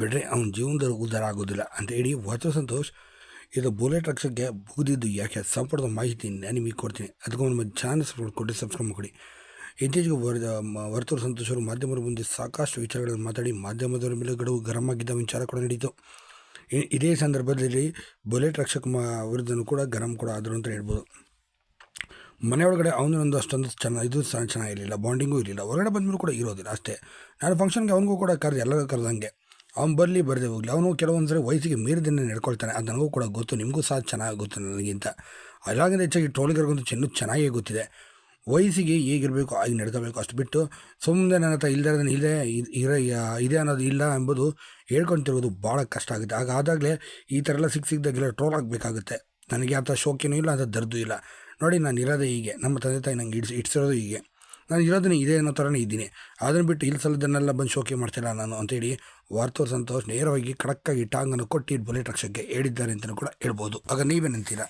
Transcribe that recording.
ಬಿಡ್ರಿ ಅವ್ನ ಜೀವನದಲ್ಲಿ ಉದ್ಧಾರ ಆಗೋದಿಲ್ಲ. ಅಂತ ಹೇಳಿ ವಚ ಸಂತೋಷ್, ಇದು ಬುಲೆಟ್ ರಕ್ಷಕ್ಕೆ ಬುಗಿದಿದ್ದು ಯಾಕೆ ಸಂಪೂರ್ಣ ಮಾಹಿತಿ ನಾನು ನಿಮಗೆ ಕೊಡ್ತೀನಿ ಅದಕ್ಕೂ ನಮ್ಮ ಚಾನಲ್ ಕೊಟ್ಟು ಸಬ್ಸ್ಕ್ರೈಬ್ ಮಾಡಿ ಇತ್ತೀಚೆಗೆ ವರ್ ವರ್ತೂರು ಸಂತೋಷ್ ಮಾಧ್ಯಮದ ಮುಂದೆ ಸಾಕಷ್ಟು ವಿಚಾರಗಳನ್ನು ಮಾತಾಡಿ, ಮಾಧ್ಯಮದವರ ಮೇಲೆ ಗಡುವು ಗರಂ ಆಗಿದ್ದ ವಿಚಾರ ಕೂಡ ನಡೀತು ಇದೇ ಸಂದರ್ಭದಲ್ಲಿ ಬುಲೆಟ್ ರಕ್ಷಕ ಮ ವಿರುದ್ಧನೂ ಕೂಡ ಗರಂ ಕೂಡ, ಆದರು ಅಂತ ಹೇಳ್ಬೋದು. ಮನೆಯೊಳಗಡೆ ಅವನೊಂದು ಅಷ್ಟೊಂದು ಚೆನ್ನಾಗಿ ಇದು ಚೆನ್ನಾಗಿರಲಿಲ್ಲ, ಬಾಂಡಿಂಗೂ ಇರಲಿಲ್ಲ, ಹೊರಗಡೆ ಬಂದರೂ ಕೂಡ ಇರೋದಿಲ್ಲ ಅಷ್ಟೇ. ನಾನು ಫಂಕ್ಷನ್ಗೆ ಅವನಿಗೂ ಕೂಡ ಕರೆದು ಎಲ್ಲರೂ ಕರೆದಂಗೆ ಅವ್ನು ಬರಲಿ, ಬರದೆ ಹೋಗಲಿ. ಅವನು ಕೆಲವೊಂದು ಸರಿ ವಯಸ್ಸಿಗೆ ಮೀರಿದನ್ನೇ ನಡ್ಕೊಳ್ತಾನೆ. ಅದು ನನಗೂ ಕೂಡ ಗೊತ್ತು. ನಿಮಗೂ ಸಹ ಚೆನ್ನಾಗಿ ಗೊತ್ತು ನನಗಿಂತ. ಅದಾಗಿಂದ ಹೆಚ್ಚಾಗಿ ಟ್ರೋಲಿಗರಿಗಂತೂ ಚೆನ್ನು ಚೆನ್ನಾಗೇ ಗೊತ್ತಿದೆ. ವಯಸ್ಸಿಗೆ ಹೇಗಿರಬೇಕು ಹಾಗೆ ನಡ್ಕೋಬೇಕು ಅಷ್ಟು ಬಿಟ್ಟು ಸುಮ್ಮನೆ ನನ್ನ ಹತ್ರ ಇಲ್ಲದೆ ಇಲ್ಲದೆ ಇರ ಇದೆ ಅನ್ನೋದು ಇಲ್ಲ ಎಂಬುದು ಹೇಳ್ಕೊಂತಿರೋದು ಭಾಳ ಕಷ್ಟ ಆಗುತ್ತೆ. ಆಗ ಆದಾಗಲೇ ಈ ಥರ ಎಲ್ಲ ಸಿಕ್ಕ ಸಿಕ್ಕಿದಾಗೆಲ್ಲ ಟ್ರೋಲ್ ಆಗಬೇಕಾಗುತ್ತೆ. ನನಗೆ ಥರ ಶೋಕಿನೂ ಇಲ್ಲ ಅಂತ ದರ್ದು ಇಲ್ಲ. ನೋಡಿ ನಾನು ಇರೋದೇ ಹೀಗೆ. ನಮ್ಮ ತಂದೆ ತಾಯಿ ನಂಗೆ ಇಡ್ಸಿ ಇಡ್ಸಿರೋದು ಹೀಗೆ. ನಾನು ಇರೋದನ್ನೇ ಇದೇ ಅನ್ನೋ ಥರನೇ ಇದ್ದೀನಿ. ಅದನ್ನು ಬಿಟ್ಟು ಇಲ್ಲಿ ಸಲದನ್ನೆಲ್ಲ ಬಂದು ಶೋಕಿ ಮಾಡ್ತಿಲ್ಲ ನಾನು ಅಂತೇಳಿ ವಾರ್ತೂರ್ ಸಂತೋಷ್ ನೇರವಾಗಿ ಖಡಕ್ಕಾಗಿ ಟಾಂಗನ್ನು ಕೊಟ್ಟು ಬುಲೆಟ್ ರಕ್ಷಕ್ಕೆ ಹೇಳಿದ್ದಾರೆ ಅಂತಲೂ ಕೂಡ ಹೇಳ್ಬೋದು. ಆಗ ನೀವೇನಂತೀರಾ?